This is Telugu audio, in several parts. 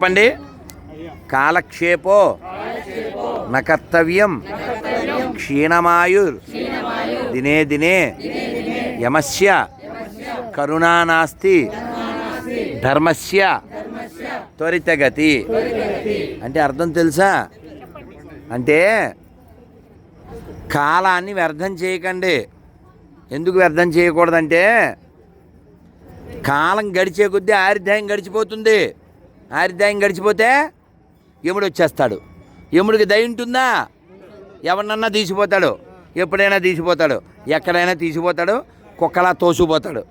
చెప్పండి. కాలక్షేపో. నకర్తవ్యం క్షీణమాయుర్. దినే దినే. యమస్య. కరుణా నాస్తి. ధర్మస్య. త్వరితగతి. అంటే అర్థం తెలుసా? అంటే కాలాన్ని వ్యర్థం చేయకండి. ఎందుకు వ్యర్థం చేయకూడదంటే కాలం గడిచే కొద్దీ ఆరిధ్యాయం గడిచిపోతుంది. ఆరిధ్యాయం గడిచిపోతే యముడు వచ్చేస్తాడు. యముడికి దయ ఉంటుందా? ఎవరినన్నా తీసిపోతాడు. ఎప్పుడైనా తీసిపోతాడు. ఎక్కడైనా తీసిపోతాడు. కుక్కలా తోసిపోతాడు.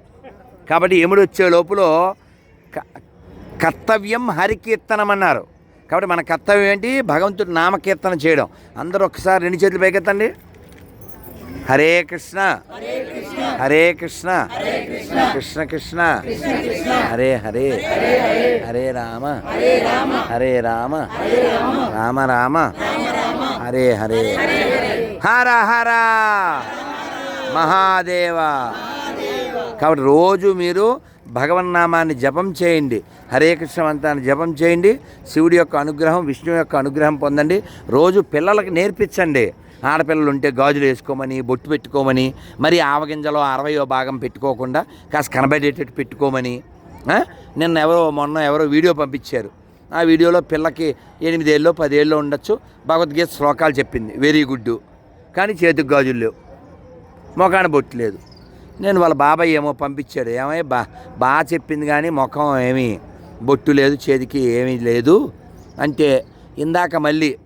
కాబట్టి యముడు వచ్చే లోపల క- కర్తవ్యం హరికీర్తనం అన్నారు. కాబట్టి మన కర్తవ్యం ఏంటి? భగవంతుడు నామకీర్తన చేయడం. అందరూ ఒకసారి రెండు చేతులు పైకెత్తండి. హరే కృష్ణ. హరే కృష్ణ. కృష్ణ కృష్ణ. హరే హరే. హరే రామ. హరే రామ. రామ రామ. హరే హరే. హర హర. మహాదేవ. కాబట్టి రోజు మీరు భగవన్నామాన్ని జపం చేయండి. హరే కృష్ణ మంత్రాన్ని జపం చేయండి. శివుడి యొక్క అనుగ్రహం విష్ణు యొక్క అనుగ్రహం పొందండి. రోజు పిల్లలకు నేర్పించండి. ఆడపిల్లలు ఉంటే గాజులు వేసుకోమని బొట్టు పెట్టుకోమని మరి ఆవగింజలో అరవయో భాగం పెట్టుకోకుండా కాస్త కనబడేటట్టు పెట్టుకోమని నిన్న ఎవరో మొన్న ఎవరో వీడియో పంపించారు. ఆ వీడియోలో పిల్లకి ఎనిమిదేళ్ళు పదేళ్ళు ఉండొచ్చు. భగవద్గీత శ్లోకాలు చెప్పింది. Very good. కానీ చేతికి గాజులు లేవు. ముఖాన బొట్టు లేదు. నేను వాళ్ళ బాబాయ్ ఏమో పంపించాడు. ఏమై బా బాగా చెప్పింది కానీ ముఖం ఏమీ బొట్టు లేదు చేతికి ఏమీ లేదు. అంటే ఇందాక మళ్ళీ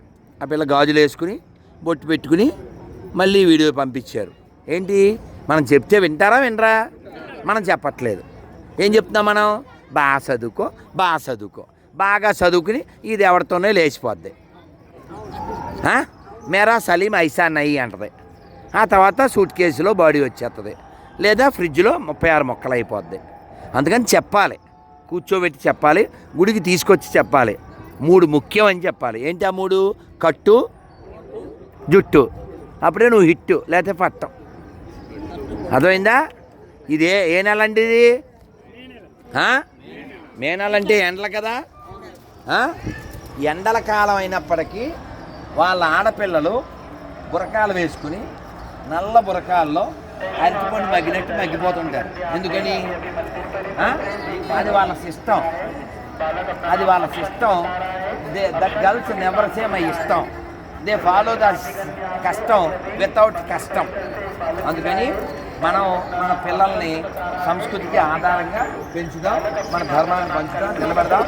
ఆ పిల్ల గాజులు వేసుకుని బొట్టు పెట్టుకుని మళ్ళీ వీడియో పంపించారు. ఏంటి? మనం చెప్తే వింటారా వినరా? మనం చెప్పట్లేదు. ఏం చెప్తున్నాం మనం? బాగా చదువుకో బాగా చదువుకో. బాగా చదువుకుని ఇది ఎవరితోనే లేచిపోద్ది. మేరా సలీం ఐసా నయ్యి అంటది. ఆ తర్వాత సూట్ కేసులో బాడీ వచ్చేస్తుంది లేదా ఫ్రిడ్జ్లో ముప్పై ఆరు మొక్కలు అయిపోద్ది అందుకని చెప్పాలి. కూర్చోబెట్టి చెప్పాలి. గుడికి తీసుకొచ్చి చెప్పాలి. మూడు ముఖ్యం అని చెప్పాలి. ఏంటి ఆ మూడు? కట్టు జుట్టు. అప్పుడే నువ్వు హిట్టు లేకపోతే పట్టం. అర్థమైందా? ఇదే ఏ నెల అండి ఇది? మే నెల అంటే ఎండలు కదా? ఎండల కాలం అయినప్పటికీ వాళ్ళ ఆడపిల్లలు బురకాలు వేసుకుని నల్ల బురకాల్లో అరటిపండు మగ్గినట్టు మగ్గిపోతుంటారు. ఎందుకని? అది వాళ్ళ సిస్టం. అది వాళ్ళ system. They girls never same ఇష్టం దే ఫాలో ద కష్టం వితౌట్ కష్టం అందుకని మనం మన పిల్లల్ని సంస్కృతికి ఆధారంగా పెంచుదాం మన ధర్మాన్ని పంచుదాం నిలబడదాం.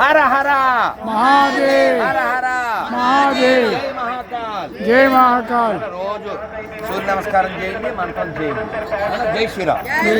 హర హర! మహాదేవ్! హర హర! మహాదేవ్! జై మహాకాల్! రోజు సూర్య నమస్కారం చేయండి మంత్రం చేయండి. జై శ్రీరామ్! జై